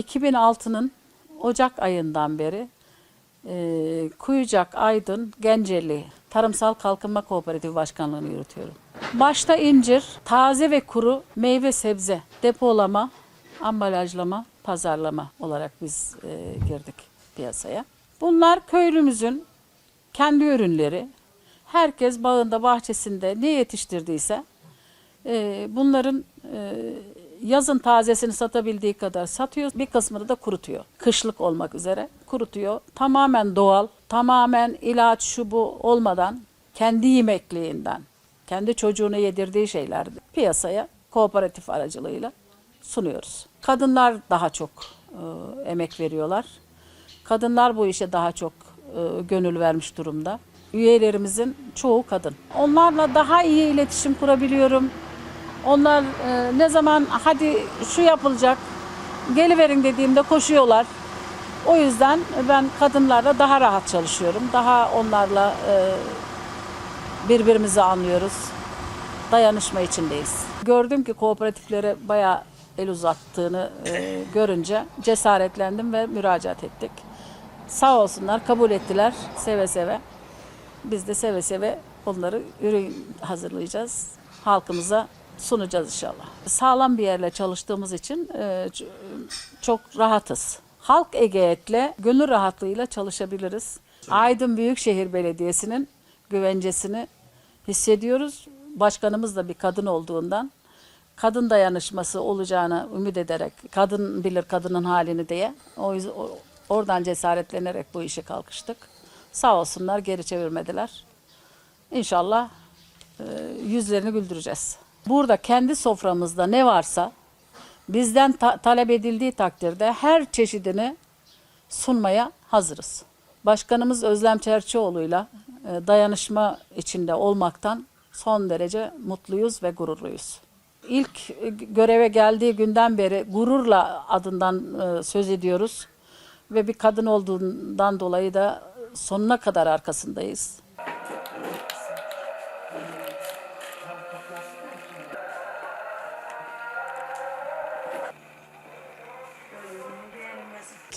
2006'nın Ocak ayından beri e, Kuyucak, Aydın, Genceli Tarımsal Kalkınma Kooperatifi Başkanlığı'nı yürütüyorum. Başta incir, taze ve kuru meyve sebze depolama, ambalajlama, pazarlama olarak biz e, girdik piyasaya. Bunlar köylümüzün kendi ürünleri. Herkes bağında, bahçesinde ne yetiştirdiyse e, bunların e, yazın tazesini satabildiği kadar satıyor. Bir kısmını da kurutuyor. Kışlık olmak üzere kurutuyor. Tamamen doğal, tamamen ilaç şu bu olmadan kendi yemekliğinden, kendi çocuğuna yedirdiği şeyler piyasaya kooperatif aracılığıyla sunuyoruz. Kadınlar daha çok e, emek veriyorlar. Kadınlar bu işe daha çok e, gönül vermiş durumda. Üyelerimizin çoğu kadın. Onlarla daha iyi iletişim kurabiliyorum. Onlar e, ne zaman hadi şu yapılacak geliverin dediğimde koşuyorlar. O yüzden ben kadınlarla daha rahat çalışıyorum. Daha onlarla e, birbirimizi anlıyoruz. Dayanışma içindeyiz. Gördüm ki kooperatiflere bayağı el uzattığını e, görünce cesaretlendim ve müracaat ettik. Sağ olsunlar kabul ettiler seve seve. Biz de seve seve onları ürün hazırlayacağız. Halkımıza sunacağız inşallah. Sağlam bir yerle çalıştığımız için e, çok rahatız. Halk egeyetle gönül rahatlığıyla çalışabiliriz. Aydın Büyükşehir Belediyesi'nin güvencesini hissediyoruz. Başkanımız da bir kadın olduğundan kadın dayanışması olacağını ümit ederek kadın bilir kadının halini diye o yüzden oradan cesaretlenerek bu işe kalkıştık. Sağ olsunlar geri çevirmediler. İnşallah e, yüzlerini güldüreceğiz. Burada kendi soframızda ne varsa bizden ta- talep edildiği takdirde her çeşidini sunmaya hazırız. Başkanımız Özlem Çerçioğlu'yla e, dayanışma içinde olmaktan son derece mutluyuz ve gururluyuz. İlk e, göreve geldiği günden beri gururla adından e, söz ediyoruz ve bir kadın olduğundan dolayı da sonuna kadar arkasındayız.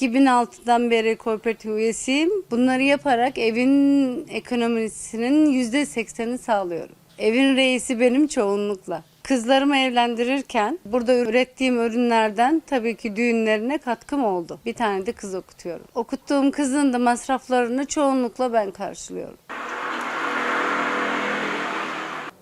...2006'dan beri kooperatif üyesiyim. Bunları yaparak evin ekonomisinin %80'ini sağlıyorum. Evin reisi benim çoğunlukla. Kızlarımı evlendirirken burada ürettiğim ürünlerden tabii ki düğünlerine katkım oldu. Bir tane de kız okutuyorum. Okuttuğum kızın da masraflarını çoğunlukla ben karşılıyorum.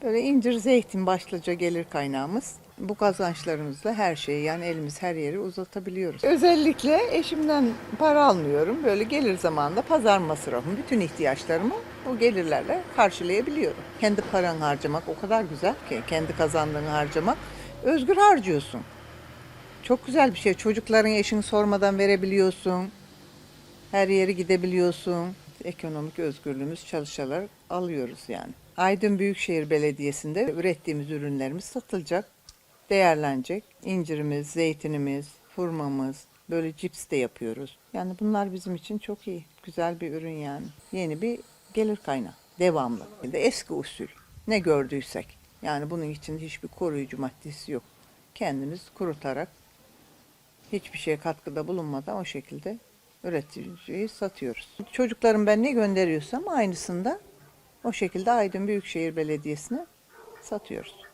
Böyle incir zeytin başlıca gelir kaynağımız. Bu kazançlarımızla her şeyi yani elimiz her yeri uzatabiliyoruz. Özellikle eşimden para almıyorum. Böyle gelir zamanında pazar masrafımı, bütün ihtiyaçlarımı o gelirlerle karşılayabiliyorum. Kendi paranı harcamak o kadar güzel ki kendi kazandığını harcamak. Özgür harcıyorsun. Çok güzel bir şey. Çocukların eşini sormadan verebiliyorsun. Her yere gidebiliyorsun. Ekonomik özgürlüğümüz çalışarak alıyoruz yani. Aydın Büyükşehir Belediyesi'nde ürettiğimiz ürünlerimiz satılacak, değerlenecek. İncirimiz, zeytinimiz, hurmamız, böyle cips de yapıyoruz. Yani bunlar bizim için çok iyi. Güzel bir ürün yani. Yeni bir gelir kaynağı. Devamlı. Eski usul. Ne gördüysek. Yani bunun için hiçbir koruyucu maddesi yok. Kendimiz kurutarak hiçbir şeye katkıda bulunmadan o şekilde üreticiyi satıyoruz. Çocuklarım ben ne gönderiyorsam aynısını da o şekilde Aydın Büyükşehir Belediyesi'ne satıyoruz.